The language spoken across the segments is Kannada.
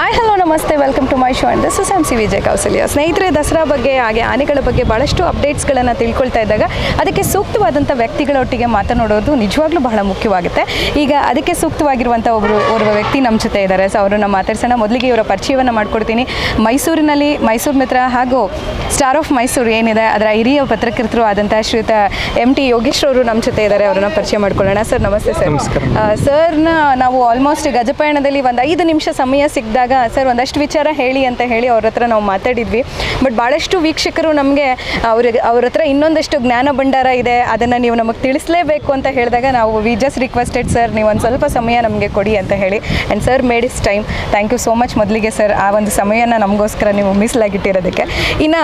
Hi, hello. ನಮಸ್ತೆ welcome to my show and this is M C Vijay Kausalya ಸ್ನೇಹಿತರೆ ದಸರಾ ಬಗ್ಗೆ ಹಾಗೆ ಆನೆಗಳ ಬಗ್ಗೆ ಭಾಳಷ್ಟು ಅಪ್ಡೇಟ್ಸ್ಗಳನ್ನು ತಿಳ್ಕೊಳ್ತಾ ಇದ್ದಾಗ ಅದಕ್ಕೆ ಸೂಕ್ತವಾದಂಥ ವ್ಯಕ್ತಿಗಳೊಟ್ಟಿಗೆ ಮಾತನಾಡೋದು ನಿಜವಾಗ್ಲೂ ಬಹಳ ಮುಖ್ಯವಾಗುತ್ತೆ. ಈಗ ಅದಕ್ಕೆ ಸೂಕ್ತವಾಗಿರುವಂಥ ಒಬ್ಬರು ಓರ್ವ ವ್ಯಕ್ತಿ ನಮ್ಮ ಜೊತೆ ಇದ್ದಾರೆ. ಸೊ ಅವರನ್ನು ಮಾತಾಡ್ಸೋಣ. ಮೊದಲಿಗೆ ಇವರ ಪರಿಚಯವನ್ನು ಮಾಡ್ಕೊಡ್ತೀನಿ. ಮೈಸೂರಿನಲ್ಲಿ ಮೈಸೂರು ಮಿತ್ರ ಹಾಗೂ ಸ್ಟಾರ್ ಆಫ್ ಮೈಸೂರು ಏನಿದೆ ಅದರ ಹಿರಿಯ ಪತ್ರಕರ್ತರು ಆದಂಥ ಶ್ರೀತ ಎಂ ಟಿ ಯೋಗೇಶ್ ಅವರು ನಮ್ಮ ಜೊತೆ ಇದ್ದಾರೆ. ಅವರನ್ನು ಪರಿಚಯ ಮಾಡ್ಕೊಳ್ಳೋಣ. ಸರ್ ನಮಸ್ತೆ ಸರ್. ಸರ್ನ ನಾವು ಆಲ್ಮೋಸ್ಟ್ ಗಜಪಯಣದಲ್ಲಿ ಒಂದು ಐದು ನಿಮಿಷ ಸಮಯ ಸಿಕ್ಕಿದಾಗ ಸರ್ ಒಂದಷ್ಟು ವಿಚಾರ ಹೇಳಿ ಅಂತ ಹೇಳಿ ಅವ್ರ ಹತ್ರ ನಾವು ಮಾತಾಡಿದ್ವಿ. ಬಟ್ ಭಾಳಷ್ಟು ವೀಕ್ಷಕರು ನಮಗೆ ಅವ್ರಿಗೆ ಅವ್ರ ಹತ್ರ ಇನ್ನೊಂದಷ್ಟು ಜ್ಞಾನ ಭಂಡಾರ ಇದೆ, ಅದನ್ನು ನೀವು ನಮಗೆ ತಿಳಿಸಲೇಬೇಕು ಅಂತ ಹೇಳಿದಾಗ ನಾವು ವಿ ಜಸ್ಟ್ ರಿಕ್ವೆಸ್ಟೆಡ್ ಸರ್ ನೀವು ಒಂದು ಸ್ವಲ್ಪ ಸಮಯ ನಮಗೆ ಕೊಡಿ ಅಂತ ಹೇಳಿ. And sir made is time thank you so much ಮೊದಲಿಗೆ ಸರ್ ಆ ಒಂದು ಸಮಯನ ನಮಗೋಸ್ಕರ ನೀವು ಮಿಸ್ಲಾಗಿಟ್ಟಿರೋದಕ್ಕೆ ಇನ್ನು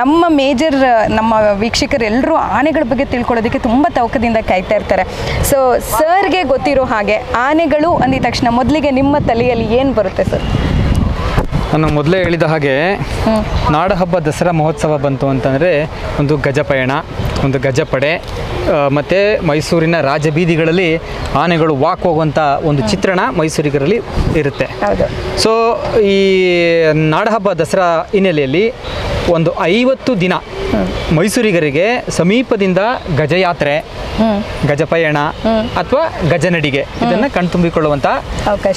ನಮ್ಮ ಮೇಜರ್ ನಮ್ಮ ವೀಕ್ಷಕರೆಲ್ಲರೂ ಆನೆಗಳ ಬಗ್ಗೆ ತಿಳ್ಕೊಳ್ಳೋದಕ್ಕೆ ತುಂಬ ತವಕದಿಂದ ಕಾಯ್ತಾ ಇರ್ತಾರೆ. ಸೊ ಸರ್ಗೆ ಗೊತ್ತಿರೋ ಹಾಗೆ ಆನೆಗಳು ಅಂದಿದ ತಕ್ಷಣ ಮೊದಲಿಗೆ ನಿಮ್ಮ ತಲೆಯಲ್ಲಿ ಏನು ಬರುತ್ತೆ ಸರ್ ನಾನು ಮೊದಲೇ ಹೇಳಿದ ಹಾಗೆ ನಾಡಹಬ್ಬ ದಸರಾ ಮಹೋತ್ಸವ ಬಂತು ಅಂತಂದರೆ ಒಂದು ಗಜಪಯಣ ಒಂದು ಗಜಪಡೆ ಮತ್ತು ಮೈಸೂರಿನ ರಾಜಬೀದಿಗಳಲ್ಲಿ ಆನೆಗಳು ವಾಕ್ ಹೋಗುವಂಥ ಒಂದು ಚಿತ್ರಣ ಮೈಸೂರಿಗರಲ್ಲಿ ಇರುತ್ತೆ. ಸೊ ಈ ನಾಡಹಬ್ಬ ದಸರಾ ಹಿನ್ನೆಲೆಯಲ್ಲಿ ಒಂದು ಐವತ್ತು ದಿನ ಮೈಸೂರಿಗರಿಗೆ ಸಮೀಪದಿಂದ ಗಜಯಾತ್ರೆ ಗಜಪಯಣ ಅಥವಾ ಗಜನಡಿಗೆ ಇದನ್ನ ಕಣ್ತುಂಬಿಕೊಳ್ಳುವಂತ.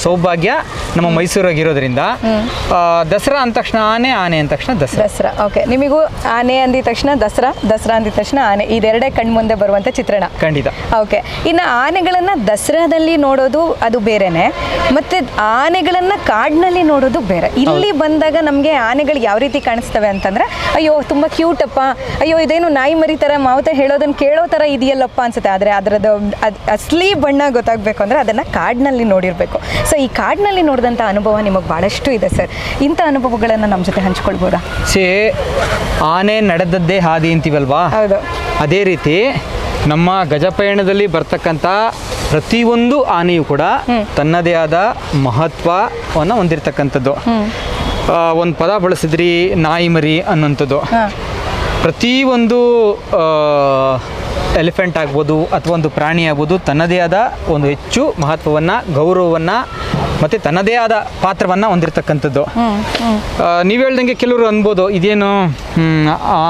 ಸೌಭಾಗ್ಯ ನಮ್ಮ ಮೈಸೂರಾಗಿರೋದ್ರಿಂದ. ದಸರಾ ಅಂದ ತಕ್ಷಣ ಆನೆ ಆನೆ ಅಂದ ತಕ್ಷಣ ದಸರಾ. ದಸರಾ ಓಕೆ ನಿಮಗೂ ಆನೆ ಅಂದಿದ ತಕ್ಷಣ ದಸರಾ ದಸರಾ ಅಂದಿದ ತಕ್ಷಣ ಆನೆ. ಇದೆರಡೇ ಕಣ್ಮುಂದೆ ಬರುವಂತ ಚಿತ್ರಣ. ಖಂಡಿತ. ಓಕೆ ಇನ್ನು ಆನೆಗಳನ್ನ ದಸರಾದಲ್ಲಿ ನೋಡೋದು ಅದು ಬೇರೆನೆ. ಮತ್ತೆ ಆನೆಗಳನ್ನ ಕಾಡಿನಲ್ಲಿ ನೋಡೋದು ಬೇರೆ. ಇಲ್ಲಿ ಬಂದಾಗ ನಮಗೆ ಆನೆಗಳು ಯಾವ ರೀತಿ ಕಾಣಿಸ್ತವೆ ಅಂತಂದ್ರೆ ಅಯ್ಯೋ ತುಂಬ ಕ್ಯೂಟ್ ಅಪ್ಪ. ಅಯ್ಯೋ ಇದೇನು ನಾಯಿ ಮರಿ ಥರ ಮಾವುತ ಹೇಳೋದನ್ನ ಕೇಳೋ ಥರ ಇದೆಯಲ್ಲಪ್ಪ ಅನ್ಸುತ್ತೆ. ಆದರೆ ಅದರದ್ದು ಅದು ಅಸಲಿ ಬಣ್ಣ ಗೊತ್ತಾಗಬೇಕು ಅಂದರೆ ಅದನ್ನು ಕಾಡಿನಲ್ಲಿ ನೋಡಿರಬೇಕು. ಸೊ ಈ ಕಾಡಿನಲ್ಲಿ ನೋಡಿದಂಥ ಅನುಭವ ನಿಮಗೆ ಭಾಳಷ್ಟು ಇದೆ ಸರ್ ಇಂಥ ಅನುಭವಗಳನ್ನು ನಮ್ಮ ಜೊತೆ ಹಂಚ್ಕೊಳ್ಬೋದಾ? ಸೇ ಆನೆ ನಡೆದದ್ದೇ ಹಾದಿ ಅಂತೀವಲ್ವಾ? ಹೌದು. ಅದೇ ರೀತಿ ನಮ್ಮ ಗಜಪಯಣದಲ್ಲಿ ಬರ್ತಕ್ಕಂಥ ಪ್ರತಿಯೊಂದು ಆನೆಯು ಕೂಡ ತನ್ನದೇ ಆದ ಮಹತ್ವವನ್ನು ಹೊಂದಿರತಕ್ಕಂಥದ್ದು. ಒಂದು ಪದ ಬಳಸಿದ್ರಿ ನಾಯಿ ಮರಿ ಅನ್ನೋಂಥದ್ದು ಪ್ರತಿ ಒಂದು ಎಲಿಫೆಂಟ್ ಆಗ್ಬೋದು ಅಥವಾ ಒಂದು ಪ್ರಾಣಿ ಆಗ್ಬೋದು ತನ್ನದೇ ಆದ ಒಂದು ಹೆಚ್ಚು ಮಹತ್ವವನ್ನು ಗೌರವವನ್ನು ಮತ್ತು ತನ್ನದೇ ಆದ ಪಾತ್ರವನ್ನು ಹೊಂದಿರತಕ್ಕಂಥದ್ದು. ನೀವು ಹೇಳ್ದಂಗೆ ಕೆಲವರು ಅನ್ಬೋದು ಇದೇನು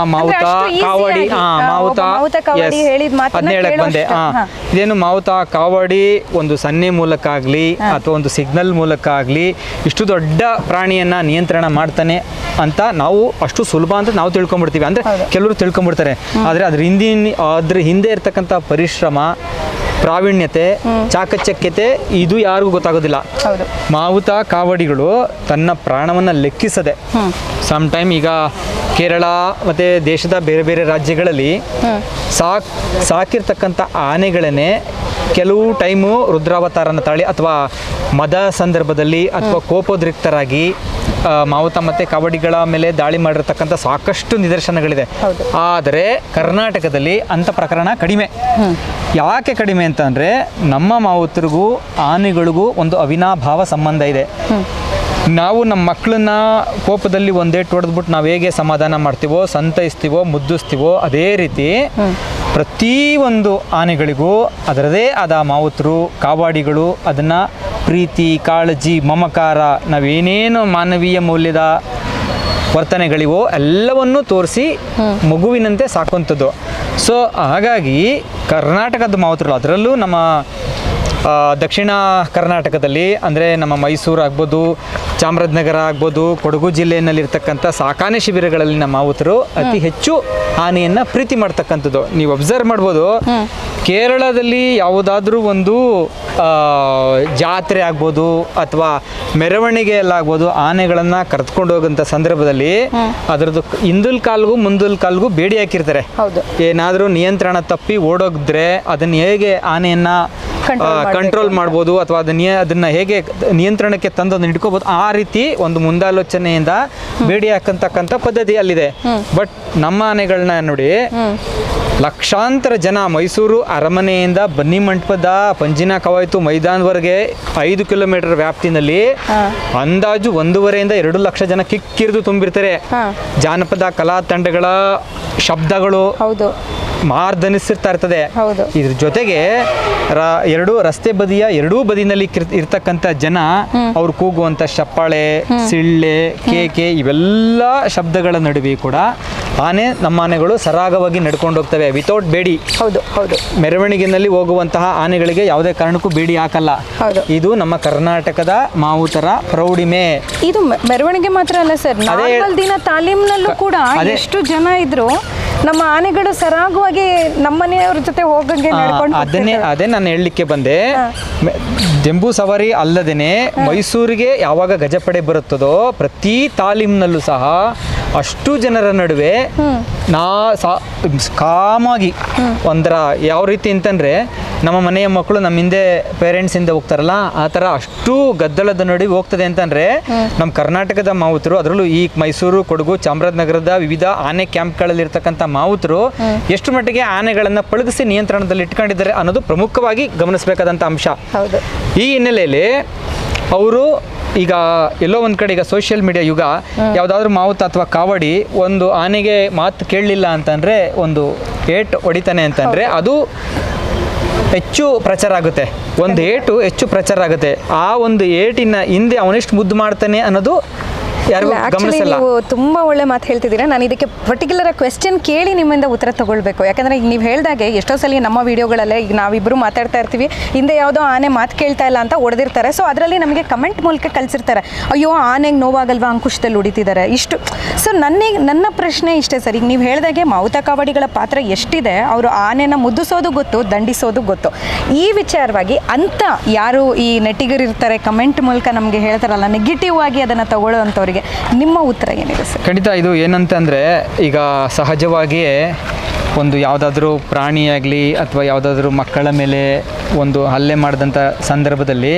ಮಾವುತ ಕಾವಡಿ ಮಾವುತ ಹದಿನೇಳಕ್ಕೆ ಬಂದೆ. ಇದೇನು ಮಾವುತ ಕಾವಡಿ ಒಂದು ಸನ್ನೆ ಮೂಲಕ ಆಗಲಿ ಅಥವಾ ಒಂದು ಸಿಗ್ನಲ್ ಮೂಲಕ ಆಗಲಿ ಇಷ್ಟು ದೊಡ್ಡ ಪ್ರಾಣಿಯನ್ನ ನಿಯಂತ್ರಣ ಮಾಡ್ತಾನೆ ಅಂತ ನಾವು ಅಷ್ಟು ಸುಲಭ ಅಂತ ನಾವು ತಿಳ್ಕೊಂಡ್ಬಿಡ್ತೀವಿ ಅಂದ್ರೆ. ಕೆಲವರು ತಿಳ್ಕೊಂಡ್ಬಿಡ್ತಾರೆ ಆದರೆ ಅದ್ರ ಹಿಂದಿನ ಅದ್ರ ಹಿಂದೆ ಇರ್ತಕ್ಕಂಥ ಪರಿಶ್ರಮ ಪ್ರಾವೀಣ್ಯತೆ ಚಾಕಚಕ್ಯತೆ ಇದು ಯಾರಿಗೂ ಗೊತ್ತಾಗೋದಿಲ್ಲ. ಮಾವುತ ಕಾವಡಿಗಳು ತನ್ನ ಪ್ರಾಣವನ್ನ ಲೆಕ್ಕಿಸದೆ ಸಮ್ ಟೈಮ್ ಈಗ ಕೇರಳ ಮತ್ತೆ ದೇಶದ ಬೇರೆ ಬೇರೆ ರಾಜ್ಯಗಳಲ್ಲಿ ಸಾಕ್ ಸಾಕಿರ್ತಕ್ಕಂಥ ಆನೆಗಳನ್ನೇ ಕೆಲವು ಟೈಮು ರುದ್ರಾವತಾರನ ತಾಳಿ ಅಥವಾ ಮದ ಸಂದರ್ಭದಲ್ಲಿ ಅಥವಾ ಕೋಪೋದ್ರಿಕ್ತರಾಗಿ ಮಾವುತ ಮತ್ತೆ ಕಾವಡಿಗಳ ಮೇಲೆ ದಾಳಿ ಮಾಡಿರ್ತಕ್ಕಂಥ ಸಾಕಷ್ಟು ನಿದರ್ಶನಗಳಿದೆ. ಆದರೆ ಕರ್ನಾಟಕದಲ್ಲಿ ಅಂಥ ಪ್ರಕರಣ ಕಡಿಮೆ. ಯಾಕೆ ಕಡಿಮೆ ಅಂತಂದರೆ ನಮ್ಮ ಮಾವುತರಿಗೂ ಆನೆಗಳಿಗೂ ಒಂದು ಅವಿನಾಭಾವ ಸಂಬಂಧ ಇದೆ. ನಾವು ನಮ್ಮ ಮಕ್ಕಳನ್ನ ಕೋಪದಲ್ಲಿ ಒಂದೇ ಹೊಡೆದ್ಬಿಟ್ಟು ನಾವು ಹೇಗೆ ಸಮಾಧಾನ ಮಾಡ್ತೀವೋ ಸಂತೈಸ್ತೀವೋ ಮುದ್ದಿಸ್ತೀವೋ ಅದೇ ರೀತಿ ಪ್ರತಿ ಒಂದು ಆನೆಗಳಿಗೂ ಅದರದೇ ಆದ ಮಾವುತರು ಕಾವಾಡಿಗಳು ಅದನ್ನು ಪ್ರೀತಿ ಕಾಳಜಿ ಮಮಕಾರ ನಾವೇನೇನು ಮಾನವೀಯ ಮೌಲ್ಯದ ವರ್ತನೆಗಳಿವೋ ಎಲ್ಲವನ್ನೂ ತೋರಿಸಿ ಮಗುವಿನಂತೆ ಸಾಕುವಂಥದ್ದು. ಸೊ ಹಾಗಾಗಿ ಕರ್ನಾಟಕದ ಮಾವುತರು ಅದರಲ್ಲೂ ನಮ್ಮ ದಕ್ಷಿಣ ಕರ್ನಾಟಕದಲ್ಲಿ ಅಂದರೆ ನಮ್ಮ ಮೈಸೂರು ಆಗ್ಬೋದು ಚಾಮರಾಜನಗರ ಆಗ್ಬೋದು ಕೊಡಗು ಜಿಲ್ಲೆಯಲ್ಲಿರ್ತಕ್ಕಂಥ ಸಾಕಾನೆ ಶಿಬಿರಗಳಲ್ಲಿ ನಮ್ಮ ಮಾವುತರು ಅತಿ ಹೆಚ್ಚು ಆನೆಯನ್ನು ಪ್ರೀತಿ ಮಾಡ್ತಕ್ಕಂಥದ್ದು. ನೀವು ಅಬ್ಸರ್ವ್ ಮಾಡ್ಬೋದು. ಕೇರಳದಲ್ಲಿ ಯಾವುದಾದ್ರೂ ಒಂದು ಜಾತ್ರೆ ಆಗ್ಬೋದು ಅಥವಾ ಮೆರವಣಿಗೆಯಲ್ಲಾಗ್ಬೋದು ಆನೆಗಳನ್ನು ಕರೆದುಕೊಂಡು ಹೋಗಂತ ಸಂದರ್ಭದಲ್ಲಿ ಅದರದ್ದು ಹಿಂದುಲ್ ಕಾಲ್ಗೂ ಮುಂದಲ್ ಕಾಲ್ಗೂ ಬೇಡಿ ಹಾಕಿರ್ತಾರೆ. ಏನಾದರೂ ನಿಯಂತ್ರಣ ತಪ್ಪಿ ಓಡೋಗಿದ್ರೆ ಅದನ್ನು ಹೇಗೆ ಆನೆಯನ್ನ. ಕಂಟ್ರೋಲ್ ಮಾಡ್ಬೋದು ಅಥವಾ ಅದನ್ನ ಅದನ್ನ ಹೇಗೆ ನಿಯಂತ್ರಣಕ್ಕೆ ತಂದು ಅದನ್ನ ಹಿಡ್ಕೋಬೋದು ಆ ರೀತಿ ಒಂದು ಮುಂದಾಲೋಚನೆಯಿಂದ ಬೇಡಿ ಹಾಕಂತಕ್ಕಂಥ ಪದ್ಧತಿ ಅಲ್ಲಿದೆ ಬಟ್ ನಮ್ಮ ಆನೆಗಳನ್ನ ನೋಡಿ ಲಕ್ಷಾಂತರ ಜನ ಮೈಸೂರು ಅರಮನೆಯಿಂದ ಬನ್ನಿ ಮಂಟಪದ ಪಂಜಿನ ಕವಾಯತು ಮೈದಾನದವರೆಗೆ ಐದು ಕಿಲೋಮೀಟರ್ ವ್ಯಾಪ್ತಿನಲ್ಲಿ ಅಂದಾಜು ಒಂದೂವರೆಯಿಂದ ಎರಡು ಲಕ್ಷ ಜನ ಕಿಕ್ಕಿರಿದು ತುಂಬಿರ್ತಾರೆ. ಜಾನಪದ ಕಲಾ ತಂಡಗಳ ಶಬ್ದಗಳು. ಹೌದು. ಮಾರ್ದನಿಸಿರ್ತಾ ಇರ್ತದೆ. ಇದ್ರ ಜೊತೆಗೆ ಎರಡು ರಸ್ತೆ ಬದಿಯ ಎರಡೂ ಬದಿನಲ್ಲಿ ಇರ್ತಕ್ಕಂತ ಇರ್ತಕ್ಕಂಥ ಜನ ಅವ್ರು ಕೂಗುವಂತ ಚಪ್ಪಾಳೆ ಸಿಳ್ಳೆ ಕೇಕೆ ಇವೆಲ್ಲ ಶಬ್ದಗಳ ನಡುವೆ ಕೂಡ ಆನೆ ನಮ್ಮ ಆನೆಗಳು ಸರಾಗವಾಗಿ ನಡ್ಕೊಂಡು ಹೋಗ್ತವೆ. ವಿತೌಟ್ ಬೇಡಿ. ಹೌದು ಹೌದು. ಮೆರವಣಿಗೆನಲ್ಲಿ ಹೋಗುವಂತಹ ಆನೆಗಳಿಗೆ ಯಾವುದೇ ಕಾರಣಕ್ಕೂ ಬೇಡಿ ಹಾಕಲ್ಲ. ಇದು ನಮ್ಮ ಕರ್ನಾಟಕದ ಮಾವುತರ ಪ್ರೌಢಿಮೆ. ಇದು ಮೆರವಣಿಗೆ ಮಾತ್ರ ಅಲ್ಲ ಸರ್. ದಿನ ತಾಲೀಮ್ನಲ್ಲೂ ಕೂಡ. ಎಷ್ಟು ಜನ ಇದ್ರು ನಮ್ಮ ಆನೆಗಳು ಸರಾಗವಾಗಿ ನಮ್ಮನೆಯವ್ರ ಜೊತೆ ಹೋಗಂಗೆ ನಡ್ಕೊಂಡು ಅದನ್ನೇ ಅದೇ ನಾನು ಹೇಳಲಿಕ್ಕೆ ಬಂದೆ. ಜಂಬೂ ಸವಾರಿ ಅಲ್ಲದೇನೆ ಮೈಸೂರಿಗೆ ಯಾವಾಗ ಗಜಪಡೆ ಬರುತ್ತದೋ ಪ್ರತಿ ತಾಲೀಮ್ನಲ್ಲೂ ಸಹ ಅಷ್ಟು ಜನರ ನಡುವೆ ನಾ ಸಾ ಕಾಮಾಗಿ ಒಂಥರ ಯಾವ ರೀತಿ ಅಂತಂದರೆ ನಮ್ಮ ಮನೆಯ ಮಕ್ಕಳು ನಮ್ಮ ಹಿಂದೆ ಪೇರೆಂಟ್ಸ್ ಹಿಂದೆ ಹೋಗ್ತಾರಲ್ಲ ಆ ಥರ ಅಷ್ಟು ಗದ್ದಲದ ನಡುವೆ ಹೋಗ್ತದೆ ಅಂತಂದರೆ ನಮ್ಮ ಕರ್ನಾಟಕದ ಮಾವುತರು ಅದರಲ್ಲೂ ಈ ಮೈಸೂರು ಕೊಡಗು ಚಾಮರಾಜನಗರದ ವಿವಿಧ ಆನೆ ಕ್ಯಾಂಪ್ಗಳಲ್ಲಿ ಇರ್ತಕ್ಕಂಥ ಮಾವುತರು ಎಷ್ಟು ಮಟ್ಟಿಗೆ ಆನೆಗಳನ್ನು ಪಳಗಿಸಿ ನಿಯಂತ್ರಣದಲ್ಲಿ ಇಟ್ಕೊಂಡಿದ್ದಾರೆ ಅನ್ನೋದು ಪ್ರಮುಖವಾಗಿ ಗಮನಿಸಬೇಕಾದಂಥ ಅಂಶ. ಈ ಹಿನ್ನೆಲೆಯಲ್ಲಿ ಅವರು ಈಗ ಎಲ್ಲೋ ಒಂದು ಕಡೆ ಈಗ ಸೋಷಿಯಲ್ ಮೀಡಿಯಾ ಯುಗ ಯಾವುದಾದ್ರೂ ಮಾವುತ ಅಥವಾ ಕಾವಡಿ ಒಂದು ಆನೆಗೆ ಮಾತು ಕೇಳಲಿಲ್ಲ ಅಂತಂದರೆ ಒಂದು ಏಟ್ ಹೊಡಿತಾನೆ ಅಂತಂದರೆ ಅದು ಹೆಚ್ಚು ಪ್ರಚಾರ ಆಗುತ್ತೆ. ಒಂದು ಏಟು ಹೆಚ್ಚು ಪ್ರಚಾರ ಆಗುತ್ತೆ. ಆ ಒಂದು ಏಟಿನ ಹಿಂದೆ ಅವನಿಷ್ಟು ಮುದ್ದು ಮಾಡ್ತಾನೆ ಅನ್ನೋದು ಆಕ್ಚುಲಿ ನೀವು ತುಂಬಾ ಒಳ್ಳೆ ಮಾತು ಹೇಳ್ತಿದ್ದೀರಾ. ನಾನು ಇದಕ್ಕೆ ಪರ್ಟಿಕ್ಯುಲರ್ ಕ್ವೆಶ್ಚನ್ ಕೇಳಿ ನಿಮ್ಮಿಂದ ಉತ್ತರ ತಗೊಳ್ಬೇಕು. ಯಾಕಂದ್ರೆ ಈಗ ನೀವು ಹೇಳ್ದಾಗೆ ಎಷ್ಟೋ ಸಲ ನಮ್ಮ ವಿಡಿಯೋಗಳಲ್ಲೇ ಈಗ ನಾವಿಬ್ಬರು ಮಾತಾಡ್ತಾ ಇರ್ತೀವಿ. ಹಿಂದೆ ಯಾವುದೋ ಆನೆ ಮಾತು ಕೇಳ್ತಾ ಇಲ್ಲ ಅಂತ ಹೊಡೆದಿರ್ತಾರೆ ಸೊ ಅದರಲ್ಲಿ ನಮಗೆ ಕಮೆಂಟ್ ಮೂಲಕ ಕಲಿಸಿರ್ತಾರೆ ಅಯ್ಯೋ ಆನೆಗೆ ನೋವಾಗಲ್ವಾ ಅಂಕುಶದಲ್ಲಿ ಹೊಡಿತಿದ್ದಾರೆ ಇಷ್ಟು. ಸೊ ನನ್ನ ನನ್ನ ಪ್ರಶ್ನೆ ಇಷ್ಟೇ ಸರ್. ಈಗ ನೀವು ಹೇಳ್ದಾಗೆ ಮಾವುತ ಕಾವಡಿಗಳ ಪಾತ್ರ ಎಷ್ಟಿದೆ ಅವರು ಆನೆನ ಮುದ್ದಿಸೋದು ಗೊತ್ತು ದಂಡಿಸೋದು ಗೊತ್ತು. ಈ ವಿಚಾರವಾಗಿ ಅಂತ ಯಾರು ಈ ನೆಟ್ಟಿಗರಿರ್ತಾರೆ ಕಮೆಂಟ್ ಮೂಲಕ ನಮಗೆ ಹೇಳ್ತಾರಲ್ಲ ನೆಗೆಟಿವ್ ಆಗಿ ಅದನ್ನು ತಗೊಳ್ಳೋವಂಥವ್ರಿಗೆ ನಿಮ್ಮ ಉತ್ತರ ಏನಿದೆ ಸರ್? ಖಂಡಿತ ಇದು ಏನಂತಂದರೆ ಈಗ ಸಹಜವಾಗಿಯೇ ಒಂದು ಯಾವುದಾದ್ರೂ ಪ್ರಾಣಿಯಾಗಲಿ ಅಥವಾ ಯಾವುದಾದ್ರೂ ಮಕ್ಕಳ ಮೇಲೆ ಒಂದು ಹಲ್ಲೆ ಮಾಡಿದಂಥ ಸಂದರ್ಭದಲ್ಲಿ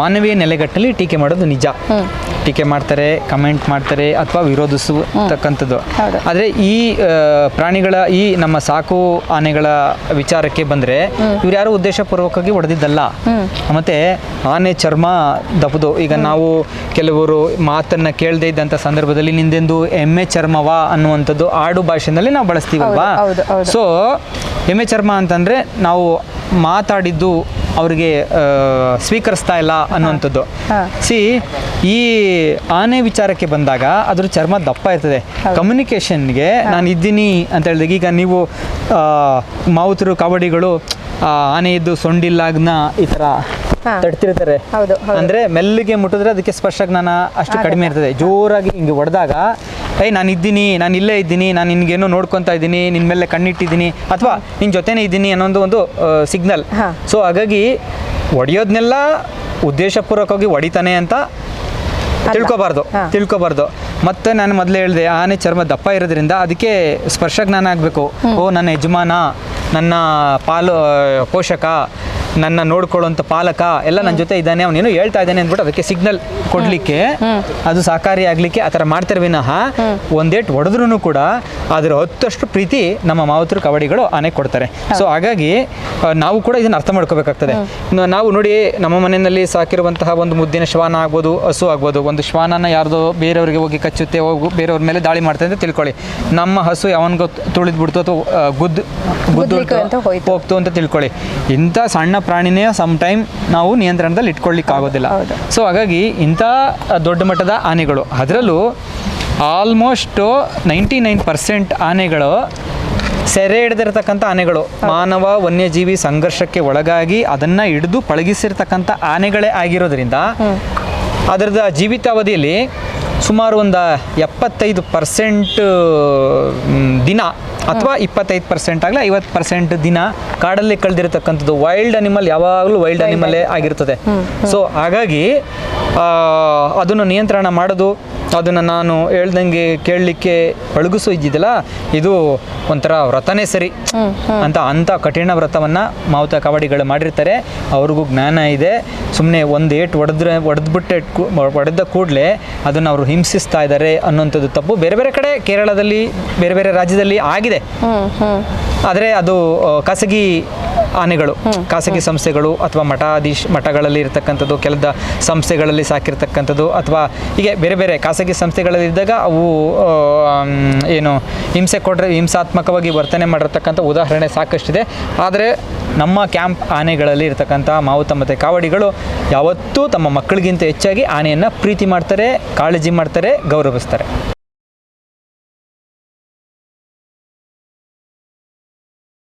ಮಾನವೀಯ ನೆಲೆಗಟ್ಟಲ್ಲಿ ಟೀಕೆ ಮಾಡೋದು ನಿಜ. ಟೀಕೆ ಮಾಡ್ತಾರೆ ಕಮೆಂಟ್ ಮಾಡ್ತಾರೆ ಅಥವಾ ವಿರೋಧಿಸತಕ್ಕಂಥದ್ದು. ಆದರೆ ಈ ಪ್ರಾಣಿಗಳ ಈ ನಮ್ಮ ಸಾಕು ಆನೆಗಳ ವಿಚಾರಕ್ಕೆ ಬಂದರೆ ಇವ್ರು ಯಾರು ಉದ್ದೇಶಪೂರ್ವಕವಾಗಿ ಹೊಡೆದಿದ್ದಲ್ಲ. ಮತ್ತೆ ಆನೆ ಚರ್ಮ ದಪ್ಪದು. ಈಗ ನಾವು ಕೆಲವರು ಮಾತನ್ನ ಕೇಳದೇ ಇದ್ದಂಥ ಸಂದರ್ಭದಲ್ಲಿ ನಿಂದೆಂದು ಎಮ್ಮೆ ಚರ್ಮವಾ ಅನ್ನುವಂಥದ್ದು ಆಡು ಭಾಷೆನಲ್ಲಿ ನಾವು ಬಳಸ್ತೀವಲ್ವಾ. ಸೊ ಎಮ್ಮೆ ಚರ್ಮ ಅಂತಂದರೆ ನಾವು ಮಾತಾಡಿದ್ದು ಅವರಿಗೆ ಸ್ವೀಕರಿಸ್ತಾ ಇಲ್ಲ ಅನ್ನುವಂಥದ್ದು. ಸಿ ಈ ಆನೆ ವಿಚಾರಕ್ಕೆ ಬಂದಾಗ ಅದ್ರ ಚರ್ಮ ದಪ್ಪ ಇರ್ತದೆ. ಕಮ್ಯುನಿಕೇಷನ್ಗೆ ನಾನು ಇದ್ದೀನಿ ಅಂತ ಹೇಳಿದಾಗ ಈಗ ನೀವು ಮಾವುತರು ಕಬಡ್ಡಿಗಳು ಆನೆ ಇದ್ದು ಸೊಂಡಿಲ್ಲಾಗ್ನ ಈ ಥರ ತಡ್ತಿರ್ತಾರೆ. ಅಂದ್ರೆ ಮೆಲ್ಲಿಗೆ ಮುಟ್ಟಿದ್ರೆ ಅದಕ್ಕೆ ಸ್ಪರ್ಶ ಜ್ಞಾನ ಅಷ್ಟು ಕಡಿಮೆ ಇರ್ತದೆ. ಜೋರಾಗಿ ಹಿಂಗೆ ಹೊಡೆದಾಗ ಏಯ್ ನಾನು ಇದ್ದೀನಿ ನಾನು ಇಲ್ಲೇ ಇದ್ದೀನಿ ನಾನು ನಿನ್ಗೇನೋ ನೋಡ್ಕೊತಾ ಇದ್ದೀನಿ ನಿನ್ನ ಮೇಲೆ ಕಣ್ಣಿಟ್ಟಿದ್ದೀನಿ ಅಥವಾ ನಿನ್ನ ಜೊತೆನೇ ಇದ್ದೀನಿ ಅನ್ನೋದು ಒಂದು ಸಿಗ್ನಲ್. ಸೊ ಹಾಗಾಗಿ ಒಡೆಯೋದನ್ನೆಲ್ಲ ಉದ್ದೇಶಪೂರ್ವಕವಾಗಿ ಹೊಡಿತಾನೆ ಅಂತ ತಿಳ್ಕೊಬಾರ್ದು. ತಿಳ್ಕೊಬಾರ್ದು. ಮತ್ತೆ ನಾನು ಮೊದಲೇ ಹೇಳಿದೆ ಆನೆ ಚರ್ಮ ದಪ್ಪ ಇರೋದ್ರಿಂದ ಅದಕ್ಕೆ ಸ್ಪರ್ಶ ಜ್ಞಾನ ಆಗಬೇಕು ಓ ನನ್ನ ಯಜಮಾನ ನನ್ನ ಪಾಲು ಪೋಷಕ ನನ್ನ ನೋಡ್ಕೊಳ್ಳುವಂಥ ಪಾಲಕ ಎಲ್ಲ ನನ್ನ ಜೊತೆ ಇದ್ದಾನೆ ಅವನೇನು ಹೇಳ್ತಾ ಇದ್ದಾನೆ ಅಂದ್ಬಿಟ್ಟು ಅದಕ್ಕೆ ಸಿಗ್ನಲ್ ಕೊಡಲಿಕ್ಕೆ ಅದು ಸಹಕಾರಿ ಆಗಲಿಕ್ಕೆ ಆ ಥರ ಮಾಡ್ತಾರೆ ವಿನಃ ಒಂದೇಟ್ ಹೊಡೆದ್ರೂ ಕೂಡ ಅದರ ಹತ್ತಷ್ಟು ಪ್ರೀತಿ ನಮ್ಮ ಮಾವತರು ಕಬಡ್ಡಿಗಳು ಆನೆ ಕೊಡ್ತಾರೆ. ಸೊ ಹಾಗಾಗಿ ನಾವು ಕೂಡ ಇದನ್ನು ಅರ್ಥ ಮಾಡ್ಕೋಬೇಕಾಗ್ತದೆ. ನಾವು ನೋಡಿ ನಮ್ಮ ಮನೆಯಲ್ಲಿ ಸಾಕಿರುವಂತಹ ಒಂದು ಮುದ್ದಿನ ಶ್ವಾನ ಆಗ್ಬೋದು ಹಸು ಆಗ್ಬೋದು ಒಂದು ಶ್ವಾನನ ಯಾರ್ದೋ ಬೇರೆಯವರಿಗೆ ಹೋಗಿ ಕಚ್ಚುತ್ತೆ ಹೋಗು ಬೇರೆಯವ್ರ ಮೇಲೆ ದಾಳಿ ಮಾಡ್ತಾರೆ ಅಂತ ತಿಳ್ಕೊಳ್ಳಿ. ನಮ್ಮ ಹಸು ಯಾವನ್ಗೋ ತುಳಿದ್ಬಿಡ್ತು ಅಥವಾ ಗುದ್ದು ಗುದ್ದು. ಹೋಗ್ತು ಅಂತ ತಿಳ್ಕೊಳ್ಳಿ. ಇಂಥ ಸಣ್ಣ ಪ್ರಾಣಿನೇ ಸಮ್ ಟೈಮ್ ನಾವು ನಿಯಂತ್ರಣದಲ್ಲಿ ಇಟ್ಕೊಳ್ಳಿಕ್ಕೆ ಆಗೋದಿಲ್ಲ. ಸೊ ಹಾಗಾಗಿ ಇಂಥ ದೊಡ್ಡ ಮಟ್ಟದ ಆನೆಗಳು ಅದರಲ್ಲೂ ಆಲ್ಮೋಸ್ಟ್ ನೈಂಟಿ ನೈನ್ ಪರ್ಸೆಂಟ್ ಆನೆಗಳು ಸೆರೆ ಹಿಡಿದಿರ್ತಕ್ಕಂಥ ಆನೆಗಳು ಮಾನವ ವನ್ಯಜೀವಿ ಸಂಘರ್ಷಕ್ಕೆ ಒಳಗಾಗಿ ಅದನ್ನು ಹಿಡಿದು ಪಳಗಿಸಿರ್ತಕ್ಕಂಥ ಆನೆಗಳೇ ಆಗಿರೋದ್ರಿಂದ ಅದರದ ಜೀವಿತಾವಧಿಯಲ್ಲಿ ಸುಮಾರು ಒಂದು ಎಪ್ಪತ್ತೈದು ಪರ್ಸೆಂಟ್ ದಿನ ಅಥವಾ ಇಪ್ಪತ್ತೈದು ಪರ್ಸೆಂಟ್ ಆಗಲಿ ಐವತ್ತು ಪರ್ಸೆಂಟ್ ದಿನ ಕಾಡಲ್ಲಿ ಕಳೆದಿರತಕ್ಕಂಥದ್ದು ವೈಲ್ಡ್ ಅನಿಮಲ್ ಯಾವಾಗಲೂ ವೈಲ್ಡ್ ಅನಿಮಲ್ಲೇ ಆಗಿರ್ತದೆ. ಸೊ ಹಾಗಾಗಿ ಅದನ್ನು ನಿಯಂತ್ರಣ ಮಾಡೋದು ಅದನ್ನು ನಾನು ಹೇಳ್ದಂಗೆ ಕೇಳಲಿಕ್ಕೆ ಅಳಗಿಸು ಇದ್ದಿದ್ದಲ್ಲ ಇದು ಒಂಥರ ವ್ರತನೇ ಸರಿ. ಅಂತ ಅಂಥ ಕಠಿಣ ವ್ರತವನ್ನು ಮಾವುತ ಕಬಡ್ಡಿಗಳು ಮಾಡಿರ್ತಾರೆ. ಅವ್ರಿಗೂ ಜ್ಞಾನ ಇದೆ. ಸುಮ್ಮನೆ ಒಂದು ಏಟು ಒಡೆದ್ರೆ ಒಡೆದ್ಬಿಟ್ಟೆ ಒಡೆದ ಕೂಡಲೇ ಅದನ್ನು ಅವರು ಹಿಂಸಿಸ್ತಾ ಇದ್ದಾರೆ ಅನ್ನೋಂಥದ್ದು ತಪ್ಪು. ಬೇರೆ ಬೇರೆ ಕಡೆ ಕೇರಳದಲ್ಲಿ ಬೇರೆ ಬೇರೆ ರಾಜ್ಯದಲ್ಲಿ ಆಗಿದೆ. ಆದರೆ ಅದು ಖಾಸಗಿ ಆನೆಗಳು ಖಾಸಗಿ ಸಂಸ್ಥೆಗಳು ಅಥವಾ ಮಠಾಧೀಶ್ ಮಠಗಳಲ್ಲಿ ಇರತಕ್ಕಂಥದ್ದು ಕೆಲದ ಸಂಸ್ಥೆಗಳಲ್ಲಿ ಸಾಕಿರ್ತಕ್ಕಂಥದ್ದು ಅಥವಾ ಹೀಗೆ ಬೇರೆ ಬೇರೆ ಖಾಸಗಿ ಸಂಸ್ಥೆಗಳಲ್ಲಿ ಇದ್ದಾಗ ಅವು ಏನು ಹಿಂಸೆ ಕೊಡ್ರೆ ಹಿಂಸಾತ್ಮಕವಾಗಿ ವರ್ತನೆ ಮಾಡಿರ್ತಕ್ಕಂಥ ಉದಾಹರಣೆ ಸಾಕಷ್ಟಿದೆ. ಆದರೆ ನಮ್ಮ ಕ್ಯಾಂಪ್ ಆನೆಗಳಲ್ಲಿ ಇರತಕ್ಕಂಥ ಮಾವುತ ಮತ್ತು ಕಾವಡಿಗಳು ಯಾವತ್ತೂ ತಮ್ಮ ಮಕ್ಕಳಿಗಿಂತ ಹೆಚ್ಚಾಗಿ ಆನೆಯನ್ನು ಪ್ರೀತಿ ಮಾಡ್ತಾರೆ ಕಾಳಜಿ ಮಾಡ್ತಾರೆ ಗೌರವಿಸ್ತಾರೆ.